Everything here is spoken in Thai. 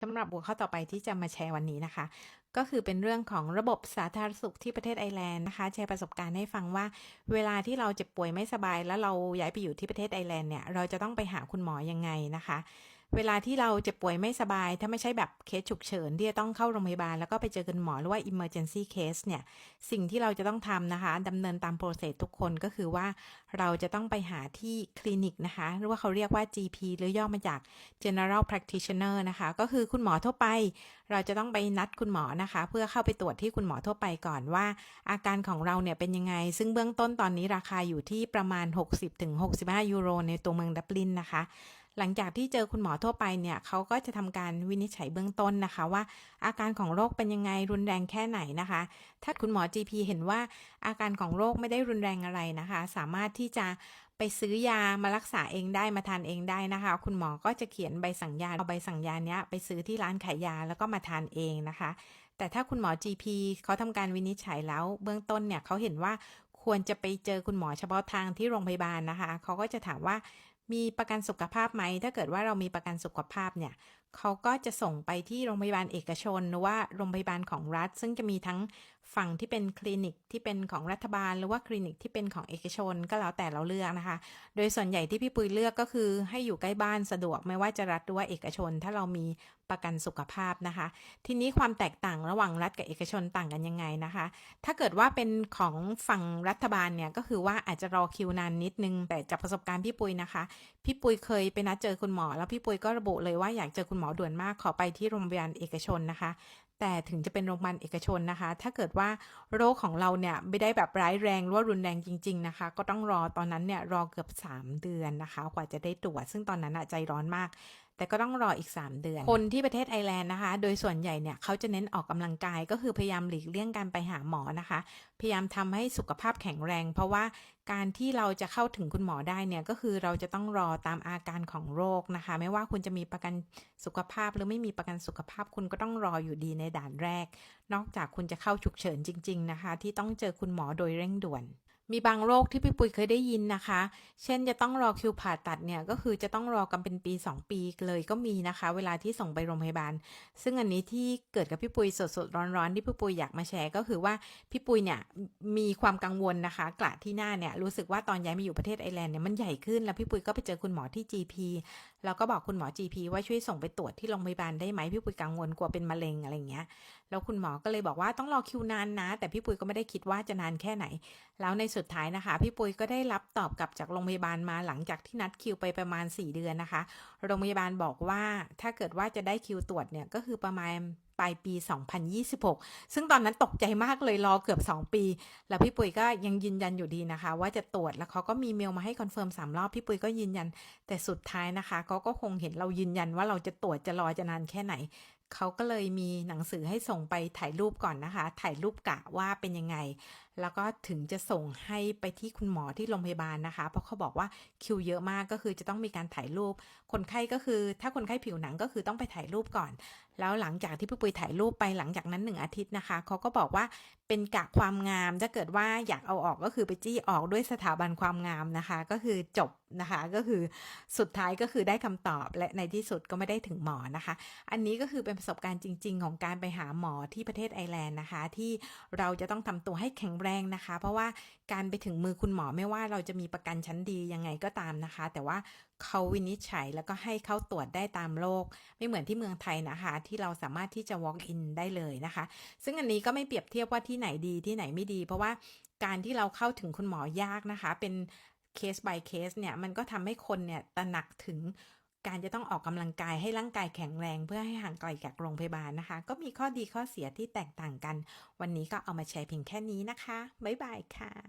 สำหรับหัวข้อต่อไปที่จะมาแชร์วันนี้นะคะ ก็คือเป็นเรื่องของระบบสาธารณสุขที่ประเทศไอร์แลนด์นะคะ แชร์ประสบการณ์ให้ฟังว่า เวลาที่เราเจ็บป่วยไม่สบาย แล้วเราย้ายไปอยู่ที่ประเทศไอร์แลนด์เนี่ยเราจะต้องไปหาคุณหมอยังไงนะคะ เวลาที่เราเจ็บป่วยไม่สบาย ถ้าไม่ใช่แบบเคสฉุกเฉินที่จะต้องเข้าโรงพยาบาล แล้วก็ไปเจอคุณหมอหรือว่า emergency case เนี่ย สิ่งที่เราจะต้องทำนะคะดำเนินตามโปรเซสทุกคนก็คือว่าเราจะต้องไปหาที่คลินิกนะคะ หรือว่าเขาเรียกว่า GP หรือย่อมาจาก general practitioner นะคะ ก็คือคุณหมอทั่วไป เราจะต้องไปนัดคุณหมอนะคะ เพื่อเข้าไปตรวจที่คุณหมอทั่วไปก่อนว่า อาการของเราเนี่ยเป็นยังไง ซึ่งเบื้องต้นตอนนี้ราคาอยู่ที่ประมาณ 60-65ยูโรในตัวเมืองดับลินนะคะ หลังจากที่เจอคุณหมอทั่วไปเนี่ยเขาก็จะทำการวินิจฉัยเบื้องต้นนะคะ ว่า อาการของโรคเป็นยังไงรุนแรงแค่ไหนนะคะ ถ้าคุณหมอ GP เห็นว่าอาการของโรคไม่ได้รุนแรงอะไรนะคะ สามารถที่จะไปซื้อยามารักษาเองได้มาทานเองได้นะคะ คุณหมอก็จะเขียนใบสั่งยาเอาใบสั่งยาเนี้ยไปซื้อที่ร้านขายยาแล้วก็มาทานเองนะคะ แต่ถ้าคุณหมอ GP เขาทำการวินิจฉัยแล้วเบื้องต้นเนี่ยเขาเห็นว่าควรจะไปเจอคุณหมอเฉพาะทางที่โรงพยาบาลนะคะ เขาก็จะถามว่า มีประกันสุขภาพไหม ถ้าเกิดว่าเรามีประกันสุขภาพเนี่ยเขาก็จะส่งไปที่โรงพยาบาลเอกชน หรือว่าโรงพยาบาลของรัฐ ซึ่งจะมีทั้ง ฝั่งที่เป็นคลินิกที่เป็นของรัฐบาล หรือว่าคลินิกที่เป็นของเอกชนก็แล้วแต่เราเลือกนะคะ โดยส่วนใหญ่ที่พี่ปุ้ยเลือกก็คือให้อยู่ใกล้บ้านสะดวกไม่ว่าจะรัฐหรือว่าเอกชน ถ้าเรามีประกันสุขภาพนะคะ ทีนี้ความแตกต่างระหว่างรัฐกับเอกชนต่างกันยังไงนะคะ ถ้าเกิดว่าเป็นของฝั่งรัฐบาลเนี่ยก็คือว่าอาจจะรอคิวนานนิดนึง แต่จากประสบการณ์พี่ปุ้ยนะคะ พี่ปุ้ยเคยไปนัดเจอคุณหมอ แล้วพี่ปุ้ยก็ระบุเลยว่าอยากเจอคุณหมอด่วนมากขอไปที่โรงพยาบาลเอกชนนะคะ แต่ถึงจะเป็นโรงพยาบาลเอกชนนะคะ ถ้าเกิดว่าโรคของเราเนี่ยไม่ได้แบบร้ายแรงหรือว่ารุนแรงจริง ๆนะคะ ก็ต้องรอตอนนั้นเนี่ยรอเกือบ 3 เดือนนะคะ กว่าจะได้ตรวจ ซึ่งตอนนั้นอะใจร้อนมาก แต่ก็ต้องรออีก 3 เดือน คนที่ประเทศไอร์แลนด์นะคะ โดยส่วนใหญ่เนี่ยเขาจะเน้นออกกำลังกายก็คือพยายามหลีกเลี่ยงการไปหาหมอนะคะ พยายามทำให้สุขภาพแข็งแรง เพราะว่าการที่เราจะเข้าถึงคุณหมอได้เนี่ยก็คือเราจะต้องรอตามอาการของโรคนะคะ ไม่ว่าคุณจะมีประกันสุขภาพหรือไม่มีประกันสุขภาพคุณก็ต้องรออยู่ดีในด่านแรก นอกจากคุณจะเข้าฉุกเฉินจริง ๆนะคะ ที่ต้องเจอคุณหมอโดยเร่งด่วน มีบางโรคที่พี่ปุยเคยได้ยินนะคะ เช่นจะต้องรอคิวผ่าตัดเนี่ยก็คือจะต้องรอกันเป็นปี 2 ปีเลยก็มีนะคะ เวลาที่ส่งไปโรงพยาบาล ซึ่งอันนี้ที่เกิดกับพี่ปุยสดๆร้อนๆที่พี่ปุยอยากมาแชร์ก็คือว่าพี่ปุยเนี่ยมีความกังวลนะคะกระที่หน้าเนี่ยรู้สึกว่าตอนย้ายมาอยู่ประเทศไอร์แลนด์เนี่ยมันใหญ่ขึ้นแล้วพี่ปุยก็ไปเจอคุณหมอที่ GP แล้วก็บอกคุณหมอ GP ว่าช่วยส่งไปตรวจที่โรงพยาบาลได้ไหมพี่ปุยกังวลกลัวเป็นมะเร็งอะไรอย่างเงี้ย แล้วคุณหมอก็เลยบอกว่าต้องรอคิวนานนะ แต่พี่ปุยก็ไม่ได้คิดว่าจะนานแค่ไหน แล้วในสุดท้ายนะคะ พี่ปุยก็ได้รับตอบกลับจากโรงพยาบาลมาหลังจากที่นัดคิวไปประมาณ 4 เดือนนะคะ โรงพยาบาลบอกว่าถ้าเกิดว่าจะได้คิวตรวจเนี่ยก็คือประมาณ ปลายปี 2026 ซึ่งตอนนั้นตกใจมากเลยรอเกือบ 2 ปี แล้วพี่ปุ๋ยก็ยังยืนยันอยู่ดีนะคะ ว่าจะตรวจแล้วเขาก็มีเมลมาให้คอนเฟิร์มสามรอบพี่ปุ๋ยก็ยืนยัน แต่สุดท้ายนะคะเขาก็คงเห็นเรายืนยันว่าเราจะตรวจจะรอจะนานแค่ไหนเขาก็เลยมีหนังสือให้ส่งไปถ่ายรูปก่อนนะคะ ถ่ายรูปกะว่าเป็นยังไง แล้วก็ถึงจะส่งให้ไปที่คุณหมอที่โรงพยาบาลนะคะ เพราะเขาบอกว่าคิวเยอะมากก็คือจะต้องมีการถ่ายรูป คนไข้ก็คือ ถ้าคนไข้ผิวหนังก็คือต้องไปถ่ายรูปก่อน แล้วหลังจากที่พี่ปุยถ่ายรูปไปหลังจากนั้นหนึ่งอาทิตย์นะคะเขาก็บอกว่าเป็นกะความงาม ถ้าเกิดว่าอยากเอาออกก็คือไปจี้ออกด้วยสถาบันความงามนะคะ ก็คือจบนะคะก็คือสุดท้ายก็คือได้คำตอบและในที่สุดก็ไม่ได้ถึงหมอนะคะ อันนี้ก็คือเป็นประสบการณ์จริง ๆ ของการไปหาหมอที่ประเทศไอร์แลนด์นะคะ ที่เราจะต้องทำตัวให้แข็งแรงนะคะ เพราะว่าการไปถึงมือคุณหมอไม่ว่าเราจะมีประกันชั้นดียังไงก็ตามนะคะ แต่ว่าเขาวินิจฉัยแล้วก็ให้เขาตรวจได้ตามโรคไม่เหมือนที่เมืองไทยนะคะ ที่เราสามารถที่จะ walk in ได้เลยนะคะ ซึ่งอันนี้ก็ไม่เปรียบเทียบว่าที่ไหนดีที่ไหนไม่ดี เพราะว่าการที่เราเข้าถึงคุณหมอยากนะคะ เป็นเคส by เคสเนี่ยมันก็ทำให้คนเนี่ยตระหนักถึง การจะต้องออกกำลังกายให้ร่างกายแข็งแรง เพื่อให้ห่างไกลจากโรงพยาบาลนะคะ ก็มีข้อดีข้อเสียที่แตกต่างกัน วันนี้ก็เอามาแชร์เพียงแค่นี้นะคะ บ๊ายบายค่ะ